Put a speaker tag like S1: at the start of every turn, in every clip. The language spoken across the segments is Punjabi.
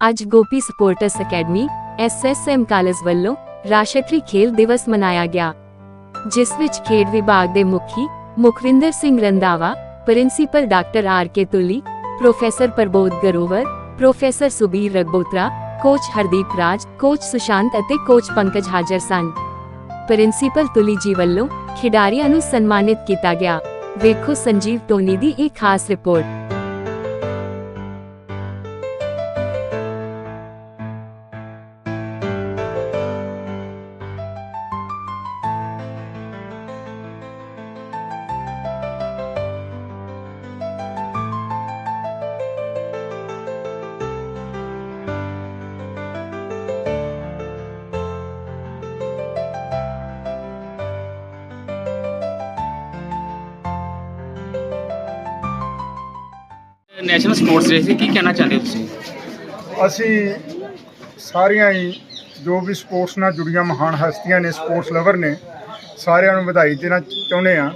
S1: ਅੱਜ Gopi Sports Academy SSM College ਵੱਲੋਂ ਰਾਸ਼ਟਰੀ ਖੇਲ ਦਿਵਸ ਮਨਾਇਆ ਗਿਆ, ਜਿਸ ਵਿੱਚ ਖੇਡ ਵਿਭਾਗ ਦੇ ਮੁਖੀ Mukhwinder Singh Randhawa principal doctor R K Tuli, professor Prabodh Grover, professor Subir Ragbotra coach Hardeep Raj, coach Sushant ਅਤੇ ਕੋਚ ਪੰਕਜ ਹਾਜ਼ਰ ਸਨ। ਪ੍ਰਿੰਸੀਪਲ ਤੁਲੀ ਜੀ ਵੱਲੋਂ ਖਿਡਾਰੀਆਂ ਨੂੰ ਸਨਮਾਨਿਤ ਕੀਤਾ ਗਿਆ। ਵੇਖੋ ਸੰਜੀਵ ਟੋਨੀ ਦੀ ਇੱਕ ਖਾਸ ਰਿਪੋਰਟ।
S2: ਨੈਸ਼ਨਲ ਸਪੋਰਟਸ ਡੇ ਸੀ, ਕੀ ਕਹਿਣਾ ਚਾਹੁੰਦੇ ਹੋ ਤੁਸੀਂ?
S3: ਅਸੀਂ ਸਾਰੀਆਂ ਹੀ ਜੋ ਵੀ ਸਪੋਰਟਸ ਨਾਲ ਜੁੜੀਆਂ ਮਹਾਨ ਹਸਤੀਆਂ ਨੇ ਸਪੋਰਟਸ ਲਵਰ ਨੇ, ਸਾਰਿਆਂ ਨੂੰ ਵਧਾਈ ਦੇਣਾ ਚਾਹੁੰਦੇ ਆ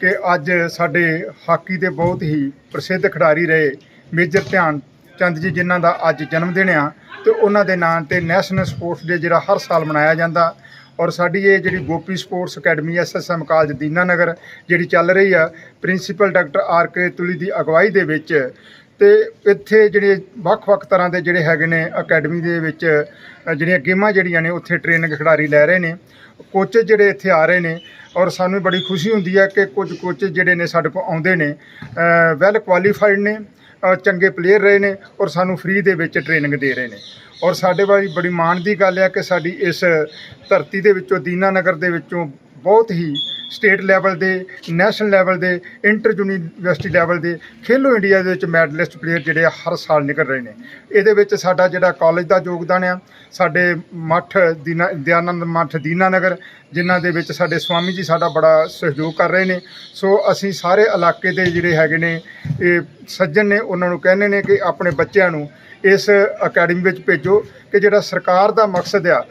S3: ਕਿ ਅੱਜ ਸਾਡੇ ਹਾਕੀ ਦੇ ਬਹੁਤ ਹੀ ਪ੍ਰਸਿੱਧ ਖਿਡਾਰੀ ਰਹੇ, ਮੇਜਰ ਧਿਆਨ ਚੰਦ ਜੀ ਜਿਨ੍ਹਾਂ ਦਾ ਅੱਜ ਜਨਮ ਦਿਨ ਆ ਤੇ ਉਹਨਾਂ ਦੇ ਨਾਂ ਤੇ ਨੈਸ਼ਨਲ ਸਪੋਰਟਸ ਡੇ ਜਿਹੜਾ ਹਰ ਸਾਲ ਮਨਾਇਆ ਜਾਂਦਾ। ਔਰ ਸਾਡੀ ਇਹ ਜਿਹੜੀ Gopi Sports Academy SSM College Dinanagar ਜਿਹੜੀ ਚੱਲ ਰਹੀ ਆ, principal doctor R K Tuli ਦੀ ਅਗਵਾਈ ਦੇ ਵਿੱਚ ਤੇ ਇੱਥੇ ਜਿਹੜੇ ਵੱਖ-ਵੱਖ ਤਰ੍ਹਾਂ ਦੇ ਜਿਹੜੇ ਹੈਗੇ ਨੇ ਅਕੈਡਮੀ ਦੇ ਵਿੱਚ ਜਿਹੜੀਆਂ ਗੇਮਾਂ ਜਿਹੜੀਆਂ ਨੇ, ਉੱਥੇ ਟ੍ਰੇਨਿੰਗ ਖਿਡਾਰੀ ਲੈ ਰਹੇ ਨੇ। ਕੋਚ ਜਿਹੜੇ ਇੱਥੇ ਆ ਰਹੇ ਨੇ ਔਰ ਸਾਨੂੰ ਬੜੀ ਖੁਸ਼ੀ ਹੁੰਦੀ ਹੈ ਕਿ ਕੁਝ ਕੋਚ ਜਿਹੜੇ ਨੇ ਸਾਡੇ ਕੋਲ ਆਉਂਦੇ ਨੇ ਵੈਲ ਕੁਆਲੀਫਾਈਡ ਨੇ ਚੰਗੇ ਪਲੇਅਰ ਰਹੇ ਨੇ ਔਰ ਸਾਨੂੰ ਫ੍ਰੀ ਦੇ ਵਿੱਚ ਟ੍ਰੇਨਿੰਗ ਦੇ ਰਹੇ ਨੇ। ਔਰ ਸਾਡੇ ਵਾਲੀ ਬੜੀ ਮਾਣ ਦੀ ਗੱਲ ਹੈ ਕਿ ਸਾਡੀ ਇਸ ਧਰਤੀ ਦੇ ਵਿੱਚੋਂ ਦੀਨਾ ਨਗਰ ਦੇ ਵਿੱਚੋਂ ਬਹੁਤ ਹੀ ਸਟੇਟ ਲੈਵਲ ਦੇ ਨੈਸ਼ਨਲ ਲੈਵਲ ਦੇ ਇੰਟਰ ਯੂਨੀਵਰਸਿਟੀ ਲੈਵਲ ਦੇ ਖੇਲੋ ਇੰਡੀਆ ਦੇ ਵਿੱਚ ਮੈਡਲਿਸਟ ਪਲੇਅਰ ਜਿਹੜੇ ਆ ਹਰ ਸਾਲ ਨਿਕਲ ਰਹੇ ਨੇ। ਇਹਦੇ ਵਿੱਚ ਸਾਡਾ ਜਿਹੜਾ ਕਾਲਜ ਦਾ ਯੋਗਦਾਨ ਆ, ਸਾਡੇ ਮੱਠ ਦੀਨਾ, ਦਿਆਨੰਦ ਮੱਠ ਦੀਨਾ ਨਗਰ ਜਿਨ੍ਹਾਂ ਦੇ ਵਿੱਚ ਸਾਡੇ ਸਵਾਮੀ ਜੀ ਸਾਡਾ ਬੜਾ ਸਹਿਯੋਗ ਕਰ ਰਹੇ ਨੇ। ਸੋ ਅਸੀਂ ਸਾਰੇ ਇਲਾਕੇ ਦੇ ਜਿਹੜੇ ਹੈਗੇ ਨੇ, ਇਹ ਸੱਜਣ ਨੇ ਉਹਨਾਂ ਨੂੰ ਕਹਿੰਦੇ ਨੇ ਕਿ ਆਪਣੇ ਬੱਚਿਆਂ ਨੂੰ ਇਸ ਅਕੈਡਮੀ ਵਿੱਚ ਭੇਜੋ ਕਿ ਜਿਹੜਾ ਸਰਕਾਰ ਦਾ ਮਕਸਦ ਆ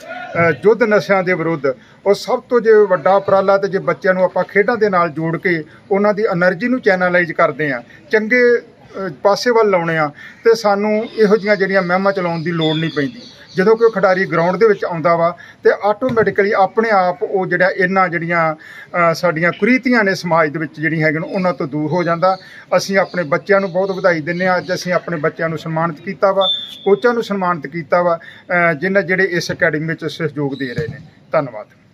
S3: ਜੁੱਧ ਨਸ਼ਿਆਂ ਦੇ ਵਿਰੁੱਧ, ਉਹ ਸਭ ਤੋਂ ਜੇ ਵੱਡਾ ਉਪਰਾਲਾ ਤੇ ਜੇ ਬੱਚਿਆਂ ਨੂੰ ਆਪਾਂ ਖੇਡਾਂ ਦੇ ਨਾਲ ਜੋੜ ਕੇ ਉਹਨਾਂ ਦੀ એનર્ਜੀ ਨੂੰ ਚੈਨਲਾਈਜ਼ ਕਰਦੇ ਆ ਚੰਗੇ ਪਾਸੇ ਵੱਲ ਲਾਉਣੇ ਆ ਤੇ ਸਾਨੂੰ ਇਹੋ ਜੀਆਂ ਜਿਹੜੀਆਂ ਮਹਿਮਾ ਚਲਾਉਣ ਦੀ ਲੋੜ ਨਹੀਂ ਪੈਂਦੀ। ਜਦੋਂ ਕੋਈ ਖਿਡਾਰੀ ਗਰਾਊਂਡ ਦੇ ਵਿੱਚ ਆਉਂਦਾ ਵਾ ਤੇ ਆਟੋਮੈਟਿਕਲੀ ਆਪਣੇ ਆਪ ਉਹ ਜਿਹੜਾ ਇਹਨਾਂ ਜਿਹੜੀਆਂ ਸਾਡੀਆਂ ਕੁਰੀਤੀਆਂ ਨੇ ਸਮਾਜ ਦੇ ਵਿੱਚ ਜਿਹੜੀਆਂ ਹੈਗੀਆਂ ਉਹਨਾਂ ਤੋਂ ਦੂਰ ਹੋ ਜਾਂਦਾ। ਅਸੀਂ ਆਪਣੇ ਬੱਚਿਆਂ ਨੂੰ ਬਹੁਤ ਵਧਾਈ ਦਿੰਦੇ ਹਾਂ। ਅੱਜ ਅਸੀਂ ਆਪਣੇ ਬੱਚਿਆਂ ਨੂੰ ਸਨਮਾਨਿਤ ਕੀਤਾ ਵਾ ਕੋਚਾਂ ਨੂੰ ਸਨਮਾਨਿਤ ਕੀਤਾ ਵਾ ਅ, ਜਿਨ੍ਹਾਂ ਜਿਹੜੇ ਇਸ ਅਕੈਡਮੀ ਵਿੱਚ ਸਹਿਯੋਗ ਦੇ ਰਹੇ ਨੇ। ਧੰਨਵਾਦ।